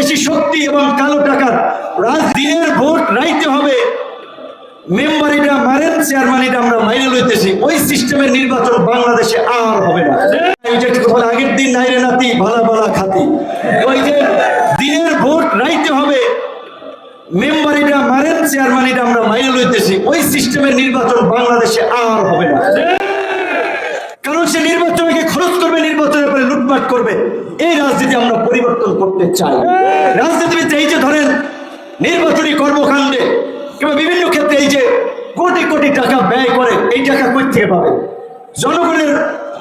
বেশি শক্তি এবং কালো টাকার রাজদিনের ভোট রাইতে হবে। মেম্বার মারেন, চেয়ারম্যান আমরা মাইনে লইতেছি। ওই সিস্টেমের নির্বাচন বাংলাদেশে আর হবে না। আগের দিন নাইরে নাতি, ভালা ভালা খাতি। ওই যে দিনের ভোট রাইতে হবে। মেম্বার এটা মারেন, চেয়ারম্যান এটা আমরা মাইনে লইতেছি। ওই সিস্টেমের নির্বাচন বাংলাদেশে আর হবে না কারণ সে নির্বাচনকে খরচ করবে নির্বাচনের পরে করবে। এই রাজনীতি আমরা পরিবর্তন করতে চাই। রাজনীতিবিদ এই যে ধরেন, নির্বাচনী কর্মকাণ্ডে কিংবা বিভিন্ন ক্ষেত্রে এই যে কোটি কোটি টাকা ব্যয় করে, এই টাকা কই থেকে পাবে? জনগণের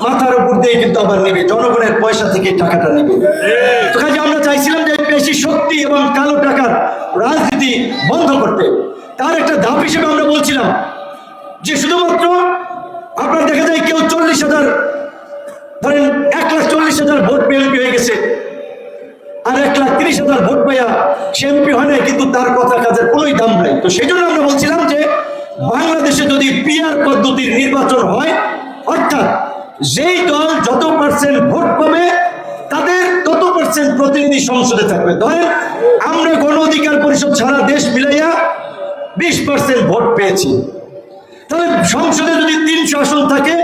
মাথার উপর দিয়ে কিন্তু আবার নেবে। জনগণের পয়সা থেকে টাকাটা নেবে। তো কাজে আমরা চাইছিলাম যে বেশি শক্তি এবং কালো টাকার রাজনীতি বন্ধ করতে। তার একটা ধাপ হিসেবে আমরা বলছিলাম যে শুধুমাত্র আপনার দেখা যায় কেউ চল্লিশ হাজার গেছে। আর এক লাখ তিরিশ হাজার ভোট পাইয়া এমপি হয় নাই, কিন্তু তার কথা কাজের কোনোই দাম নাই। তো সেই জন্য আমরা বলছিলাম যে, বাংলাদেশে যদি পিআর পদ্ধতির নির্বাচন হয়, অর্থাৎ যেই দল যত পার্সেন্ট ভোট পাবে, তাদের তত পার্সেন্ট প্রতিনিধি সংসদে থাকবে। ধরেন, আমরা গণ অধিকার পরিষদ সারা দেশ মিলাইয়া বিশ পার্সেন্ট ভোট পেয়েছি। তাহলে সংসদে যদি তিনশো আসন থাকে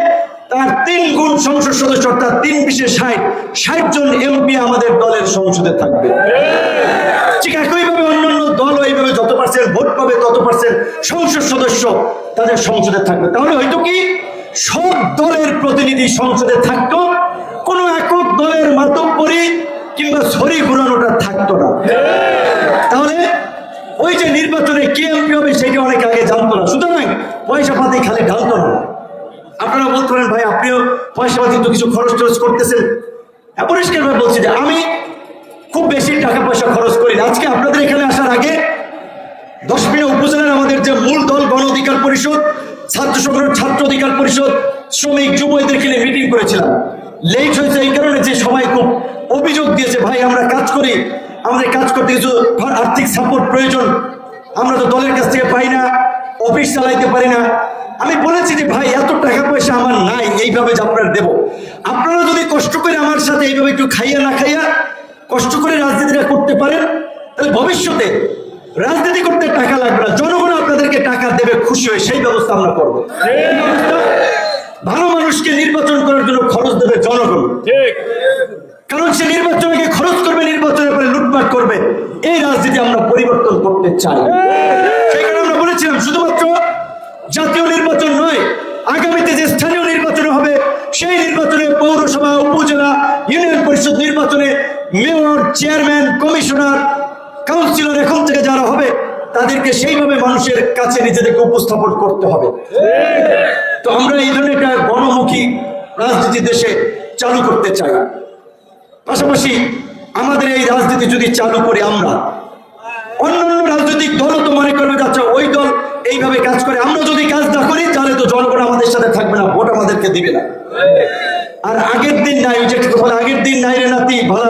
তার তিন গুণ সংসদ সদস্য, অর্থাৎ তিন বিশে ষাট ষাট জন এমপি আমাদের দলের সংসদে থাকবে। ঠিক একইভাবে অন্যান্য দল এইভাবে যত পার্সেন্ট ভোট পাবে, তত পার্সেন্ট সংসদ সদস্য তাদের সংসদে থাকবে। তাহলে হয়তো কি? সব দলের প্রতিনিধি সংসদে থাকতো, কোনো একক দলের মাতব্বরি কিংবা ছড়ি ঘুরানোটা থাকতো না। তাহলে ওই যে নির্বাচনে কে এমপি হবে সেটা অনেক আগে জানতো না। সুতরাং পয়সা পাতি খালি ঢালতো না। আপনারা বলতে পারেন ভাই আপনিও পয়সা পাতি তো কিছু খরচ টরচ করতেছেন। হ্যাঁ, পরিষ্কারভাবে বলছি যে আমি খুব বেশি টাকা পয়সা খরচ করি আজকে আপনাদের এখানে আসার আগে দশমিনা উপজেলার আমাদের যে মূল দল গণ অধিকার পরিষদ ছাত্র সংগঠন ছাত্র অধিকার পরিষদ শ্রমিক যুব এদেরকে নিয়ে মিটিং করেছিলাম। লেট হয়েছে এই কারণে যে সবাই খুব অভিযোগ দিয়েছে ভাই আমরা কাজ করি আমাদের কাজ করতে কিছু আর্থিক সাপোর্ট প্রয়োজন আমরা তো দলের কাছ থেকে পাই না অফিস চালাইতে পারি না। আমি বলেছি যে ভাই এত টাকা পয়সা আমার নাই এইভাবে যে আপনার দেবো। আপনারা যদি কষ্ট করে আমার সাথে এইভাবে একটু খাইয়া না খাইয়া কষ্ট করে রাজনীতিটা করতে পারেন তাহলে ভবিষ্যতে রাজনীতি করতে টাকা লাগবে না। জনগণ আপনাদেরকে টাকা দেবে খুশি হয়ে সেই ব্যবস্থা আমরা করব। ভালো মানুষকে নির্বাচন করার জন্য খরচ দেবে জনগণ। কারণ সে নির্বাচনকে খরচ করবে নির্বাচনের পরে লুটপাট করবে। এই রাজনীতি আমরা পরিবর্তন করতে চাই। কারণে আমরা বলেছিলাম শুধুমাত্র মেয়র, চেয়ারম্যান, কমিশনার, কাউন্সিলর এখন থেকে যারা হবে, তাদেরকে সেইভাবে মানুষের কাছে নিজেদেরকে উপস্থাপন করতে হবে। তো আমরা এই ধরনের একটা গণমুখী রাজনীতি দেশে চালু করতে চাই। পাশাপাশি আমাদের এই রাজনীতি যদি চালু করে আমরা, অন্যান্য রাজনৈতিক দলও তো মনে করবে আচ্ছা ওই দল এইভাবে কাজ করে, আমরা যদি কাজ না করি, তাহলে তো জনগণ আমাদের সাথে থাকবে না, ভোট আমাদেরকে দিবে না। আর আগের দিন নাই, যে আগের দিন নাই রে নাতি, ভালো